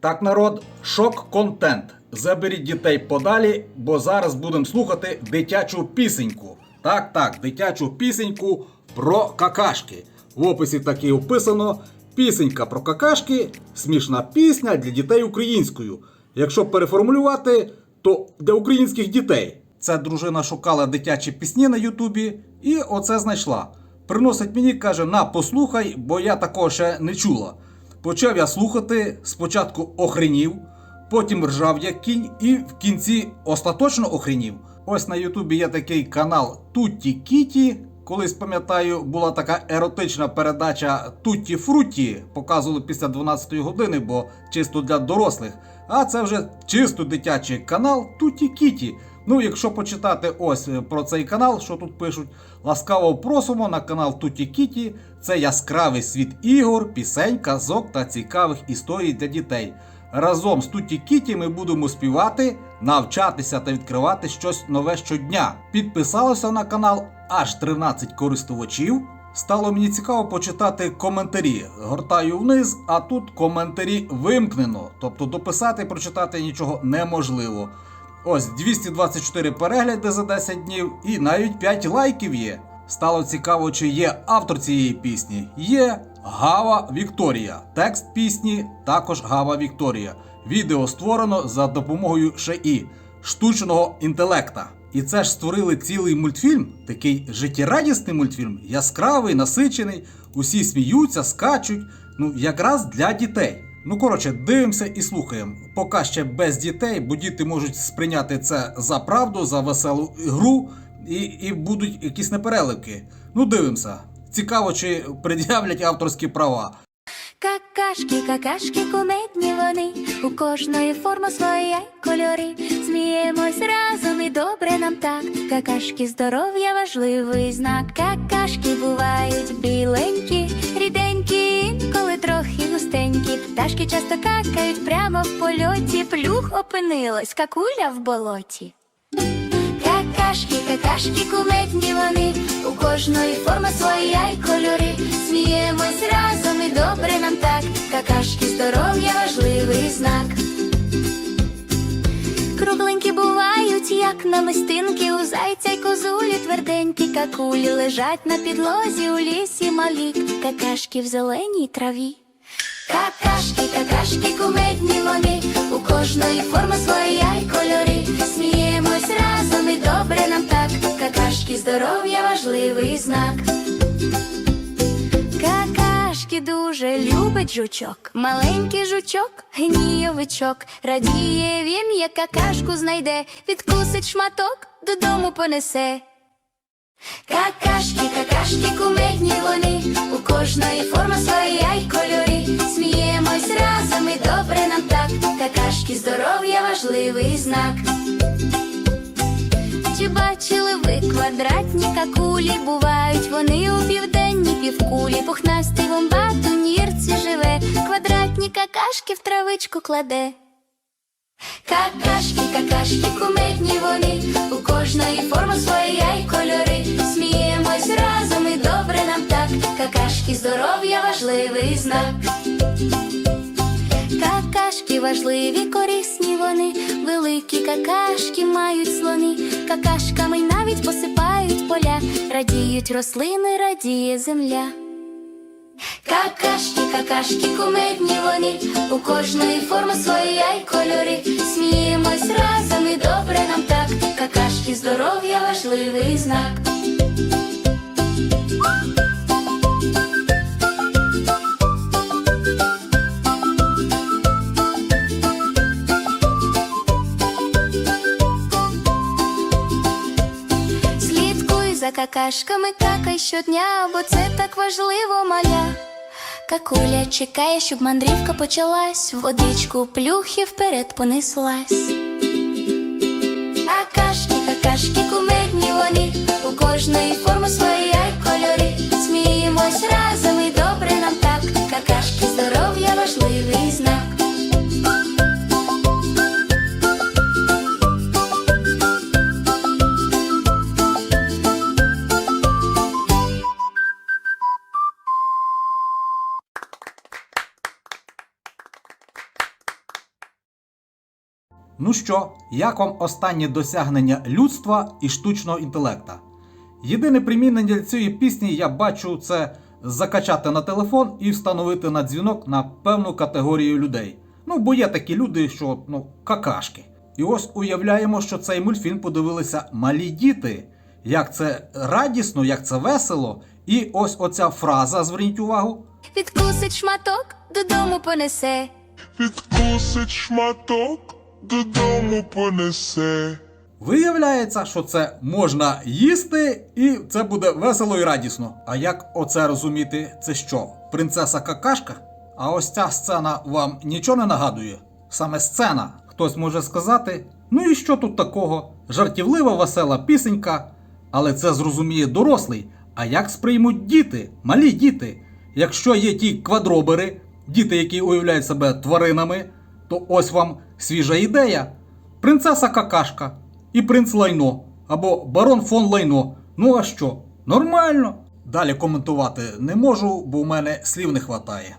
Так, народ, шок-контент. Заберіть дітей подалі, бо зараз будемо слухати дитячу пісеньку. Так, так, дитячу пісеньку про какашки. В описі так і описано. Пісенька про какашки, смішна пісня для дітей українською. Якщо переформулювати, то для українських дітей. Це дружина шукала дитячі пісні на Ютубі і оце знайшла. Приносить мені, каже, на, послухай, бо я такого ще не чула. Почав я слухати, спочатку охренів, потім ржав як кінь, і в кінці остаточно охренів. Ось на Ютубі є такий канал Тутті Кіті. Колись пам'ятаю, була така еротична передача Тутті Фруті. Показували після 12 години, бо чисто для дорослих. А це вже чисто дитячий канал Тутті Кіті. Ну, якщо почитати ось е, про цей канал, що тут пишуть, ласкаво просимо на канал Туті Кіті. Це яскравий світ ігор, пісень, казок та цікавих історій для дітей. Разом з Туті Кіті ми будемо співати, навчатися та відкривати щось нове щодня. Підписалося на канал аж 13 користувачів. Стало мені цікаво почитати коментарі. Гортаю вниз, а тут коментарі вимкнено. Тобто дописати і прочитати нічого неможливо. Ось 224 перегляди за 10 днів і навіть 5 лайків є. Стало цікаво, чи є автор цієї пісні. Є Гава Вікторія. Текст пісні також Гава Вікторія. Відео створено за допомогою ШИ штучного інтелекта. І це ж створили цілий мультфільм, такий життєрадісний мультфільм, яскравий, насичений. Усі сміються, скачуть. Ну, якраз для дітей. Ну, коротше, дивимося і слухаємо. Поки ще без дітей, бо діти можуть сприйняти це за правду, за веселу гру, і, і будуть якісь непереливки. Ну, дивимося. Цікаво, чи пред'являть авторські права. Какашки, какашки, кумедні вони, у кожної форма своя кольори. Сміємось разом і добре нам так. Какашки здоров'я важливий знак. Какашки бувають біленькі, Пташки часто какають прямо в польоті. Плюх опинилась, какуля в болоті. Какашки, какашки, кумедні вони, у кожної форма своя й кольори. Сміємось разом і добре нам так. Какашки здоров'я важливий знак. Кругленькі бувають, як намистинки, у зайця й козулі тверденькі какулі лежать на підлозі у лісі малі, какашки в зеленій траві. Какашки, кумедні вони, у кожної форма своя й кольори. Сміємось разом і добре нам так. Какашки здоров'я важливий знак. Какашки дуже любить жучок, маленький жучок, гнійовичок. Радіє він, як какашку знайде, відкусить шматок, додому понесе. Какашки, какашки, кумедні вони, у кожної форма своя й кольори. Сміємось разом і добре нам так. Какашки здоров'я важливий знак. Чи бачили ви квадратні какулі? Бувають вони у південній півкулі. Пухнастий вомбат у нірці живе, квадратні какашки в травичку кладе. Какашки, какашки, кумедні вони, у кожної форма своя й кольори. Сміємось разом і добре нам так. Какашки здоров'я важливий знак. Какашки важливі, корисні вони, великі какашки мають слони, какашками навіть посипають поля, радіють рослини, радіє земля. Какашки, какашки, кумедні вони, у кожної форми своя й кольори. Сміємось разом і добре нам так. Какашки здоров'я важливий знак. Какашками, какай щодня, бо це так важливо, маля. Какуля чекає, щоб мандрівка почалась, водичку плюхи вперед понеслась. Какашки, какашки, кумедні вони, у кожної форми своя кольори. Сміємось Ну що, як вам останнє досягнення людства і штучного інтелекта? Єдине примінення для цієї пісні я бачу це закачати на телефон і встановити на дзвінок на певну категорію людей. Ну, бо є такі люди, що ну, какашки. І ось уявляємо, що цей мультфільм подивилися малі діти. Як це радісно, як це весело. І ось оця фраза, зверніть увагу. Відкусить шматок, додому понесе. Відкусить шматок, додому понесе. Виявляється, що це можна їсти, і це буде весело і радісно. А як оце розуміти? Це що? Принцеса какашка? А ось ця сцена вам нічого не нагадує? Саме сцена. Хтось може сказати: ну і що тут такого? Жартівлива, весела пісенька, але це зрозуміє дорослий. А як сприймуть діти, малі діти? Якщо є ті квадробери, діти, які уявляють себе тваринами, то ось вам свіжа ідея. Принцеса Какашка і принц Лайно або барон фон Лайно. Ну а що? Нормально. Далі коментувати не можу, бо в мене слів не вистачає.